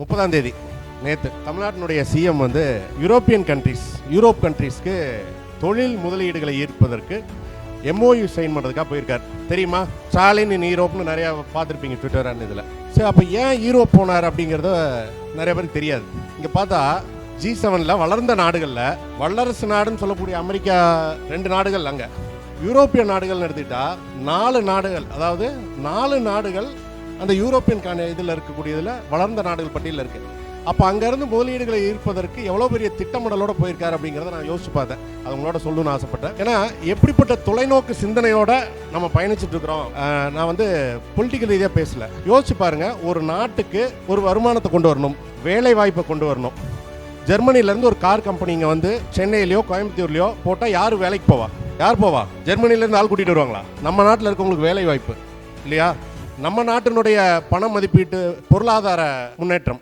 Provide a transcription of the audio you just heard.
முப்பதாம் தேதி. நேற்று தமிழ்நாட்டினுடைய சிஎம் வந்து யூரோப்பியன் கண்ட்ரிஸ் யூரோப் கண்ட்ரீஸ்க்கு தொழில் முதலீடுகளை ஈர்ப்பதற்கு எம்ஓயு சைன் பண்ணுறதுக்காக போயிருக்கார். தெரியுமா? ஸ்டாலின் இன் யூரோப்னு நிறையா பார்த்துருப்பீங்க ட்விட்டர் அண்ட் இதில். சரி அப்போ ஏன் யூரோப் போனார் அப்படிங்கிறத நிறைய பேருக்கு தெரியாது. இங்கே பார்த்தா ஜி செவனில் வளர்ந்த நாடுகளில் வல்லரசு நாடுன்னு சொல்லக்கூடிய அமெரிக்கா ரெண்டு நாடுகள் அங்கே. யூரோப்பிய நாடுகள்னு எடுத்துக்கிட்டால் நாலு நாடுகள் அதாவது நாலு நாடுகள் அந்த யூரோப்பியன் கான இதில் இருக்கக்கூடியதில் வளர்ந்த நாடுகள் பட்டியலில் இருக்கு. அப்போ அங்கேருந்து முதலீடுகளை ஈர்ப்பதற்கு எவ்வளோ பெரிய திட்டமிடலோட போயிருக்காரு அப்படிங்கிறத நான் யோசிச்சு பார்த்தேன். அது உங்களோட சொல்லணும்னு ஆசைப்பட்டேன். ஏன்னா எப்படிப்பட்ட தொலைநோக்கு சிந்தனையோட நம்ம பயணிச்சுட்டு இருக்கிறோம் நான் வந்து பொலிட்டிக்கல் ரீதியாக பேசல. யோசிச்சு பாருங்க ஒரு நாட்டுக்கு ஒரு வருமானத்தை கொண்டு வரணும் வேலை வாய்ப்பை கொண்டு வரணும். ஜெர்மனிலேருந்து ஒரு கார் கம்பெனிங்க வந்து சென்னையிலையோ கோயம்புத்தூர்லையோ போட்டால் யார் வேலைக்கு போவா? யார் போவா? ஜெர்மனிலேருந்து ஆள் கூட்டிகிட்டு வருவாங்களா? நம்ம நாட்டில் இருக்கவங்களுக்கு வேலை வாய்ப்பு இல்லையா? நம்ம நாட்டினுடைய பண மதிப்பீட்டு பொருளாதார முன்னேற்றம்.